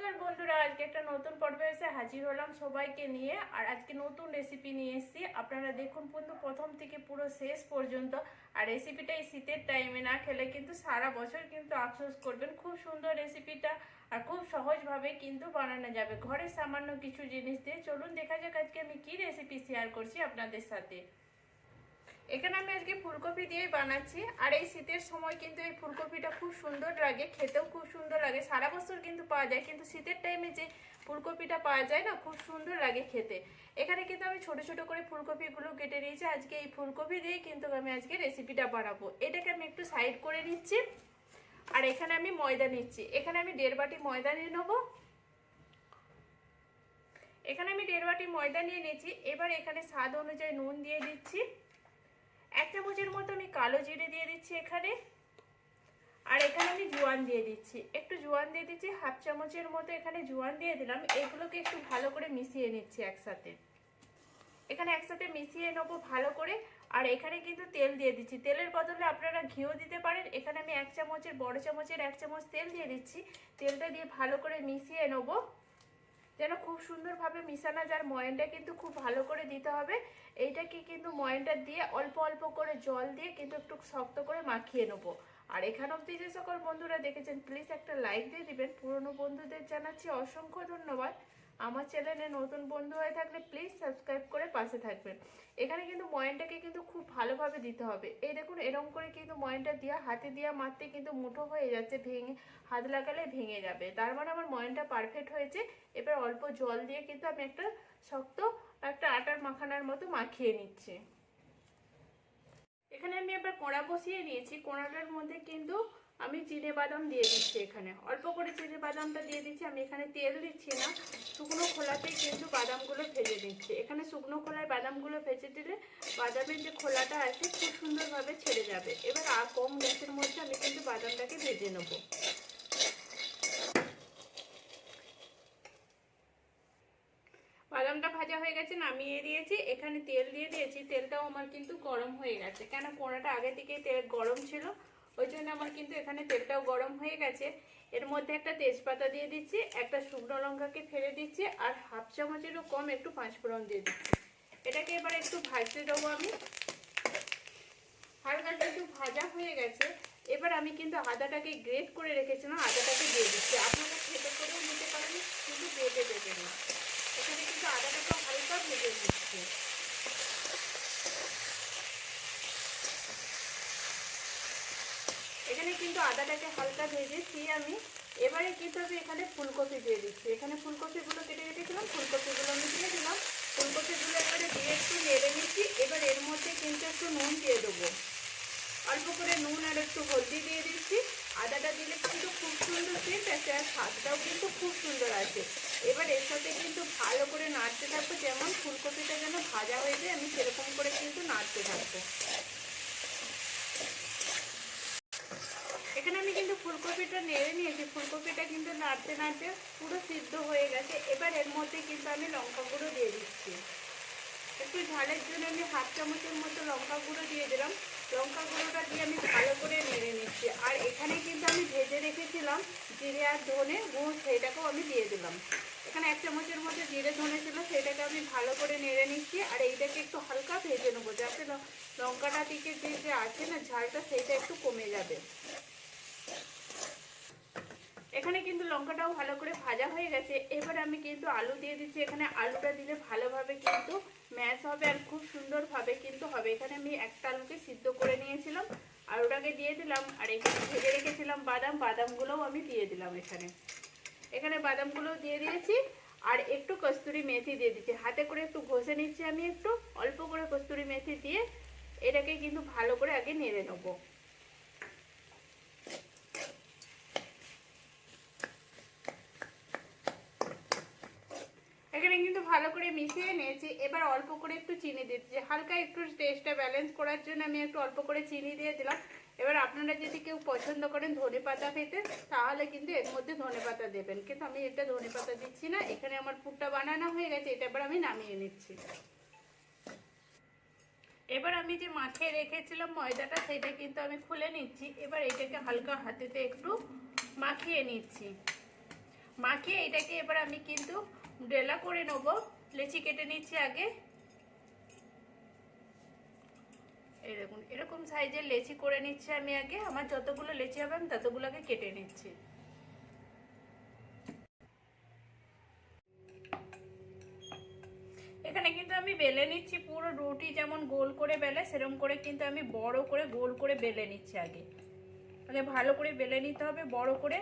নমস্কার বন্ধুরা, আজকে একটা নতুন পর্বে এসে হাজির হলাম সবাইকে নিয়ে। আর আজকে নতুন রেসিপি নিয়ে এসেছি। আপনারা দেখুন বন্ধু, প্রথম থেকে পুরো শেষ পর্যন্ত। আর রেসিপিটা এই শীতের টাইমে না খেলে কিন্তু সারা বছর কিন্তু আফসোস করবেন, খুব সুন্দর রেসিপিটা আর খুব সহজভাবে কিন্তু বানানো যাবে। ঘরে সামান্য কিছু জিনিস দিয়ে চলুন, দেখা যাক আজকে আমি কি রেসিপি শেয়ার করছি আপনাদের সাথে। এখানে আমি আজকে ফুলকপি দিয়েই বানাচ্ছি। আর এই শীতের সময় কিন্তু এই ফুলকপিটা খুব সুন্দর লাগে, খেতেও খুব সুন্দর লাগে। সারা বছর কিন্তু পাওয়া যায়, কিন্তু শীতের টাইমে যে ফুলকপিটা পাওয়া যায় না, খুব সুন্দর লাগে খেতে। এখানে কিন্তু আমি ছোট ছোট করে ফুলকপিগুলো কেটে নিয়েছি। আজকে এই ফুলকপি দিয়ে কিন্তু আমি আজকে রেসিপিটা বানাবো। এটাকে আমি একটু সাইড করে নিচ্ছি। আর এখানে আমি ময়দা নিচ্ছি। এখানে আমি দেড় বাটি ময়দা নিয়ে নেব। এখানে আমি দেড় বাটি ময়দা নিয়ে নিয়েছি। এবার এখানে স্বাদ অনুযায়ী নুন দিয়ে দিচ্ছি। এক চামচের মতো আমি কালো জিরে দিয়ে দিচ্ছি এখানে। আর এখানে আমি জোয়ান দিয়ে দিচ্ছি। একটু জোয়ান দিয়ে দিচ্ছি, হাফ চামচের মতো এখানে জোয়ান দিয়ে দিলাম। এগুলোকে একটু ভালো করে মিশিয়ে নিচ্ছি একসাথে। এখানে একসাথে মিশিয়ে নেব ভালো করে। আর এখানে কিন্তু তেল দিয়ে দিচ্ছি। তেলের বদলে আপনারা ঘিও দিতে পারেন। এখানে আমি এক চামচের, বড় চামচের এক চামচ তেল দিয়ে দিচ্ছি। তেলটা দিয়ে ভালো করে মিশিয়ে নেব। যেন খুব সুন্দরভাবে মিশানো যার ময়নটা কিন্তু খুব ভালো করে দিতে হবে। এইটাকে কিন্তু ময়নটা দিয়ে অল্প অল্প করে জল দিয়ে কিন্তু একটু শক্ত করে মাখিয়ে নেব। আর এখানে অব্দি যে সকল বন্ধুরা দেখেছেন প্লিজ একটা লাইক দিয়ে দিবেন। পুরনো বন্ধুদের জানাচ্ছি অসংখ্য ধন্যবাদ। আমার চ্যানেলে নতুন বন্ধু হয়ে থাকলে প্লিজ সাবস্ক্রাইব করে পাশে থাকবেন। এখানে কিন্তু ময়নটাকে কিন্তু খুব ভালোভাবে দিতে হবে। এই দেখুন, এরকম করে কিন্তু ময়নটা দিয়া, হাতে দিয়া মারতে কিন্তু মুঠো হয়ে যাচ্ছে, ভেঙে, হাত লাগালে ভেঙে যাবে। তার মানে আমার ময়নটা পারফেক্ট হয়েছে। এবার অল্প জল দিয়ে কিন্তু আমি একটা শক্ত একটা আটার মাখানার মতো মাখিয়ে নিচ্ছি। এখানে আমি এবার কোড়া বসিয়ে নিয়েছি। কোড়াটার মধ্যে কিন্তু আমি চিনে বাদাম দিয়ে দিচ্ছি এখানে। অল্প করে চিনে বাদামটা দিয়ে দিচ্ছি। আমি এখানে তেল দিচ্ছি না। শুকনো খোলাতেই কিন্তু বাদামগুলো ভেজে দিচ্ছি এখানে শুকনো খোলায় বাদামগুলো ভেজে দিলে বাদামের যে খোলাটা আছে, খুব সুন্দরভাবে ছেড়ে যাবে। এবার আর কম গ্যাসের মধ্যে আমি কিন্তু বাদামটাকে ভেজে নেব। বাদামটা ভাজা হয়ে গেছে, নামিয়ে দিয়েছি। এখানে তেল দিয়ে দিয়েছি। তেলটাও আমার কিন্তু গরম হয়ে গেছে। কেন কোড়াটা আগে থেকে তেল গরম ছিল। ওই জন্য আমার কিন্তু এখানে তেলটাও গরম হয়ে গেছে। এর মধ্যে একটা তেজপাতা দিয়ে দিচ্ছি, একটা শুকনো লঙ্কাকে ফেলে দিচ্ছি, আর হাফ চামচেরও কম একটু পাঁচফোড়ন দিয়ে দিচ্ছি। এটাকে এবার একটু ভাজতে দেবো আমি। হালকা একটু ভাজা হয়ে গেছে, এবার আমি কিন্তু আদাটাকে গ্রেট করে রেখেছিলাম, আদাটাকে দিয়ে দিচ্ছি। আপনারা খেতে করেও নিতে পারেন, কিন্তু বেটে দেবেন না এখানে কিন্তু আদাটাকে হালকা ভেজে নিচ্ছি এখানে কিন্তু আদাটাকে হালকা ভেজেছি আমি এবারে কিন্তু আমি এখানে ফুলকপি দিয়ে দিচ্ছি। এখানে ফুলকপিগুলো কেটে রেখেছিলাম ফুলকপিগুলো আমি দিয়ে দিলাম। ফুলকপিগুলো এবারে দিয়ে একটু নেড়ে নিচ্ছি। এবার এর মধ্যে কিন্তু একটু নুন দিয়ে দেবো। অল্প করে নুন আর একটু হলদি দিয়ে দিচ্ছি। আদাটা দিলে কিন্তু খুব সুন্দর সেন্ট আছে আর স্বাদটাও কিন্তু খুব সুন্দর আছে এবার এর সাথে কিন্তু ভালো করে নাড়তে থাকব। যেমন ফুলকপিটা যেন ভাজা হয়ে যায়, আমি সেরকম করে কিন্তু নাড়তে থাকব। এখানে আমি কিন্তু ফুলকপিটা নেড়ে নিয়েছি। ফুলকপিটা কিন্তু নাড়তে নাড়তে পুরো সিদ্ধ হয়ে গেছে। এবার এর মধ্যে কিন্তু আমি লঙ্কা গুঁড়ো দিয়ে দিচ্ছি। একটু ঝালের জন্য আমি হাফ চামচের মতো লঙ্কা গুঁড়ো দিয়ে দিলাম। লঙ্কা গুঁড়োটা দিয়ে আমি ভালো করে নেড়ে নিচ্ছি। আর এখানে কিন্তু আমি ভেজে রেখেছিলাম জিরে আর ধনে গুঁড়ো, সেইটাকেও আমি দিয়ে দিলাম। এখানে এক চামচের মধ্যে জিরে ধনে ছিল সেটাকে আমি ভালো করে নেড়ে নিচ্ছি। আর এইটাকে একটু হালকা ভেজে নেব, যাতে লঙ্কাটা দিকে যে আছে না ঝালটা, সেইটা একটু কমে যাবে। এখানে কিন্তু লঙ্কাটাও ভালো করে ভাজা হয়ে গেছে। এবার আমি কিন্তু আলু দিয়ে দিচ্ছি। এখানে আলুটা দিলে ভালোভাবে কিন্তু ম্যাশ হবে আর খুব সুন্দরভাবে কিন্তু হবে। এখানে আমি একটা আলুকে সিদ্ধ করে নিয়েছিলাম, আলুটাকে দিয়ে দিলাম, আর এখানে ভেজে রেখেছিলাম বাদাম। বাদামগুলোও আমি দিয়ে দিলাম এখানে। এখানে বাদামগুলোও দিয়ে দিয়েছি, আর একটু কস্তুরি মেথি দিয়ে দিচ্ছি। হাতে করে একটু ঘষে নিচ্ছি আমি একটু। অল্প করে কস্তুরি মেথি দিয়ে এটাকে কিন্তু ভালো করে আগে নেড়ে নেব এখানে কিন্তু ভালো করে মিশিয়ে নিয়েছি। এবার অল্প করে একটু চিনি দিচ্ছি। হালকা একটু টেস্টটা ব্যালেন্স করার জন্য আমি একটু অল্প করে চিনি দিয়ে দিলাম। এবার আপনারা যদি কেউ পছন্দ করেন ধনে পাতা খেতে, তাহলে কিন্তু এর মধ্যে ধনে পাতা দেবেন। কিন্তু আমি এটা ধনে পাতা দিচ্ছি না, এখানে আমার পুরটা বানানো হয়ে গেছে, এটা এবার আমি নামিয়ে নিচ্ছি। এবার আমি যে মাখিয়ে রেখেছিলাম ময়দাটা, সেটা কিন্তু আমি খুলে নিচ্ছি। এবার এটাকে হালকা হাতেতে একটু মাখিয়ে নিচ্ছি। মাখিয়ে এটাকে এবার আমি কিন্তু ডেলা করে নেব। লেচি কেটে নিচ্ছি আগে। দেখুন, এরকম সাইজের লেচি করে নিচ্ছি আমি আগে। আমার যতগুলো লেচি হবে, আমি ততগুলোকে কেটে নিচ্ছি। এখানে কিন্তু আমি বেলে নিচ্ছি পুরো রুটি যেমন গোল করে বেলে সেরকম করে কিন্তু আমি বড় করে গোল করে বেলে নিচ্ছি আগে। মানে ভালো করে বেলে নিতে হবে, বড় করে।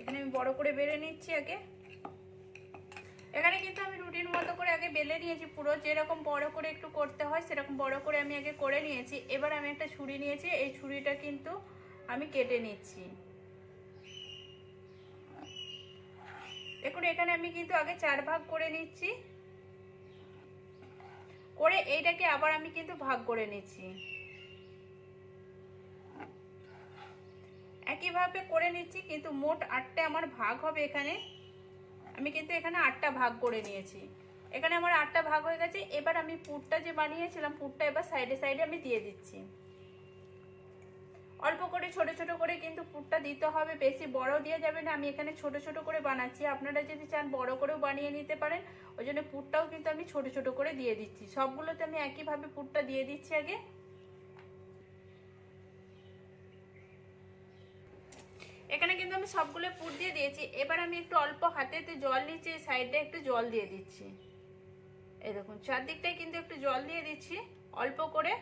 এখানে আমি বড় করে বেলে নিচ্ছি আগে। এখানে কিন্তু আমি রুটির মতো করে আগে বেলে নিয়েছি, পুরো যেরকম বড় করে একটু করতে হয় সেরকম বড় করে আমি আগে করে নিয়েছি। এবার আমি একটা ছুরি নিয়েছি, এই ছুরিটা কিন্তু আমি কেটে নিচ্ছি। দেখুন, এখানে আমি কিন্তু আগে চার ভাগ করে নিচ্ছি। করে এইটাকে আবার আমি কিন্তু ভাগ করে নিচ্ছি। একইভাবে করে নিচ্ছি, কিন্তু মোট আটটা আমার ভাগ হবে এখানে। আমি কিন্তু এখানে আটটা ভাগ করে নিয়েছি। এখানে আমার আটটা ভাগ হয়ে গেছে, এবার আমি পুরটা যে বানিয়েছিলাম, পুরটা এবার সাইডে সাইডে আমি দিয়ে দিচ্ছি। অল্প করে, ছোট ছোট করে কিন্তু পুরটা দিতে হবে, বেশি বড় দিয়ে যাবে না, আমি এখানে ছোট ছোট করে বানাচ্ছি। আপনারা যদি চান বড় করেও বানিয়ে নিতে পারেন, ওই জন্য পুরটাও কিন্তু আমি ছোট ছোট করে দিয়ে দিচ্ছি। সবগুলোতে আমি একইভাবে পুরটা দিয়ে দিচ্ছি আগে। আমি সবগুলো পুর দিয়ে দিয়েছি। এবার আমি একটু অল্প হাতেতে জল নিচ্ছি সাইডে একটু জল দিয়ে দিচ্ছি। এই দেখুন, চারদিকটায় কিন্তু একটু জল দিয়ে দিচ্ছি, অল্প করে।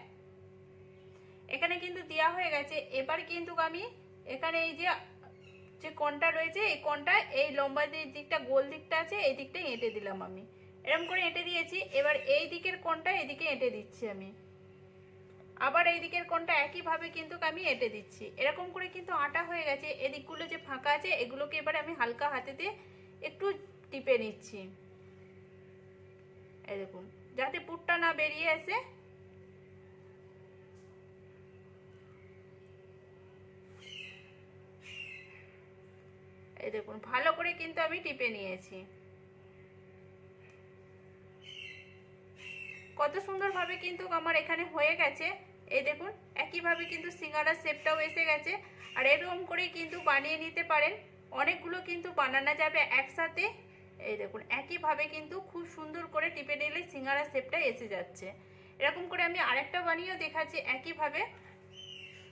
এখানে কিন্তু দেওয়া হয়ে গেছে। এবার কিন্তু আমি এখানে এই যে যে কনটা রয়েছে, এই কনটা এই লম্বা যে দিকটা, গোল দিকটা আছে, এই দিকটা এঁটে দিলাম আমি। এরকম করে এঁটে দিয়েছি। এবার এই দিকের কোনটা এদিকে এঁটে দিচ্ছি আমি। আবার এই দিকের কোনটা একইভাবে কিন্তু আমি এঁটে দিচ্ছি। এরকম করে কিন্তু আটা হয়ে গেছে। এদিকগুলো যে ফাঁকা আছে, এগুলোকে এবার আমি হালকা হাতে দিয়ে একটু টিপে নিচ্ছি। এই দেখুন, যাতে পুরটা না বেরিয়ে আসে। এই দেখুন, ভালো করে কিন্তু আমি টিপে নিয়েছি। কত সুন্দরভাবে কিন্তু আমার এখানে হয়ে গেছে। এই দেখুন, একইভাবে কিন্তু সিঙ্গারার শেপটাও এসে গেছে। আর এরকম করে কিন্তু বানিয়ে নিতে পারেন। অনেকগুলো কিন্তু বানানো যাবে একসাথে। এই দেখুন, একইভাবে কিন্তু খুব সুন্দর করে টিপে নিলে সিঙ্গারার শেপটা এসে যাচ্ছে। এরকম করে আমি আরেকটা বানিয়েও দেখাচ্ছি একইভাবে।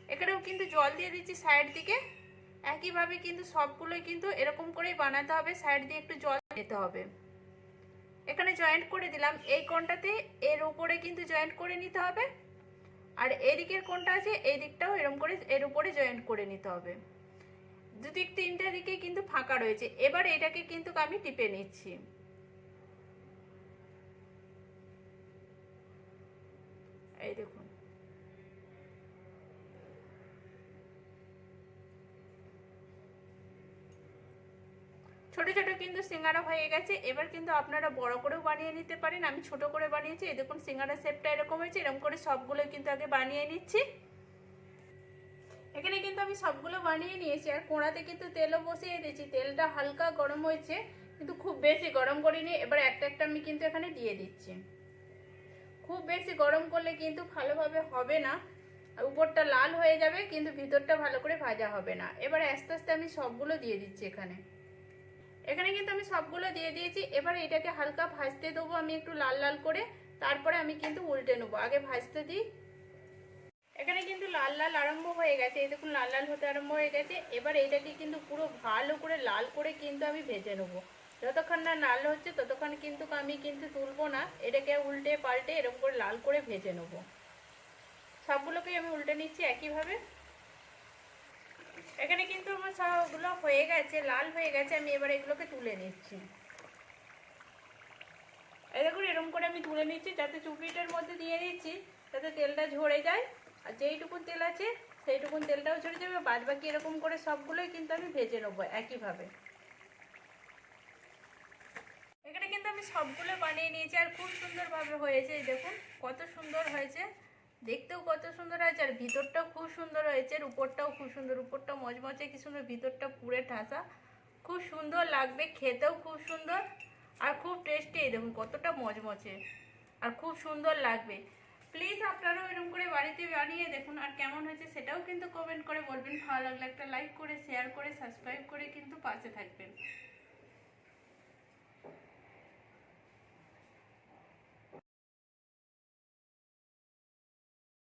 এখানেও কিন্তু জল দিয়ে দিচ্ছি সাইড দিকে। একইভাবে কিন্তু সবগুলোই কিন্তু এরকম করেই বানাতে হবে। সাইড দিয়ে একটু জল দিতে হবে। এখানে জয়েন্ট করে দিলাম। এই কোনটাতে এর উপরে কিন্তু জয়েন্ট করে নিতে হবে। আর এদিকের কোনটা আছে, এই দিকটাও এরম করে এর উপরে জয়েন্ট করে নিতে হবে। দুদিক তিনটা দিকে কিন্তু ফাঁকা রয়েছে। এবার এটাকে কিন্তু আমি টিপে নিচ্ছি এই দেখুন ছোট ছোট কিন্তু সিঙ্গারা হয়ে গেছে। এবার কিন্তু আপনারা বড় করেও বানিয়ে নিতে পারেন। আমি ছোট করে বানিয়েছি। এই দেখুন, সিঙ্গারা শেপটা এরকম হয়েছে। এরকম করে সবগুলো কিন্তু আগে বানিয়ে নিচ্ছি। এখানে কিন্তু আমি সবগুলো বানিয়ে নিয়েছি। আর কোড়াতে কিন্তু তেলও বসিয়ে দিয়েছি। তেলটা হালকা গরম হয়েছে, কিন্তু খুব বেশি গরম করিনি। এবার একটা একটা আমি কিন্তু এখানে দিয়ে দিচ্ছি। খুব বেশি গরম করলে কিন্তু ভালোভাবে হবে না। উপরটা লাল হয়ে যাবে, কিন্তু ভিতরটা ভালো করে ভাজা হবে না। এবার আস্তে আস্তে আমি সবগুলো দিয়ে দিচ্ছি এখানে। এখানে কিন্তু আমি সবগুলো দিয়ে দিয়েছি। এবার এটাকে হালকা ভাজতে দেবো আমি একটু লাল লাল করে। তারপরে আমি কিন্তু উল্টে নেব। আগে ভাজতে দিই। এখানে কিন্তু লাল লাল আরম্ভ হয়ে গেছে। এই দেখুন, লাল লাল হতে আরম্ভ হয়ে গেছে। এবার এটাকে কিন্তু পুরো ভালো করে লাল করে কিন্তু আমি ভেজে নেব। যতক্ষণ না লাল হচ্ছে, ততক্ষণ কিন্তু আমি কিন্তু তুলবো না। এটাকে উল্টে পাল্টে এরকম করে লাল করে ভেজে নেব। সবগুলোকেই আমি উল্টে নিচ্ছি একইভাবে। সবগুলো হয়ে গেছে, লাল হয়ে গেছে, আমি এবার এগুলোকে তুলে নিচ্ছি। এই দেখুন, এরকম করে আমি তুলে নিচ্ছি, যাতে চুপিটার মধ্যে দিয়ে দিচ্ছি, যাতে তেলটা ঝরে যায়। আর যেইটুকুন তেল আছে, সেইটুকুন তেলটাও ঝরে যাবে বাদ বাকি এরকম করে সবগুলোই কিন্তু আমি ভেজে নেব একইভাবে। এখানে কিন্তু আমি সবগুলো বানিয়ে নিয়েছি, আর খুব সুন্দরভাবে হয়েছে দেখুন, কত সুন্দর হয়েছে। দেখতেও কত সুন্দর হয়েছে, আর ভিতরটাও খুব সুন্দর হয়েছে আর উপরটাও খুব সুন্দর, উপরটা মজমজে কি সুন্দর, ভিতরটা পুরে ঠাসা। খুব সুন্দর লাগবে, খেতেও খুব সুন্দর, আর খুব টেস্টি দেখুন কতটা মজমচে আর খুব সুন্দর লাগবে। প্লিজ আপনারাও এরকম করে বাড়িতে বানিয়ে দেখুন, আর কেমন হয়েছে সেটাও কিন্তু কমেন্ট করে বলবেন। ভালো লাগলে একটা লাইক করে শেয়ার করে সাবস্ক্রাইব করে কিন্তু পাশে থাকবেন।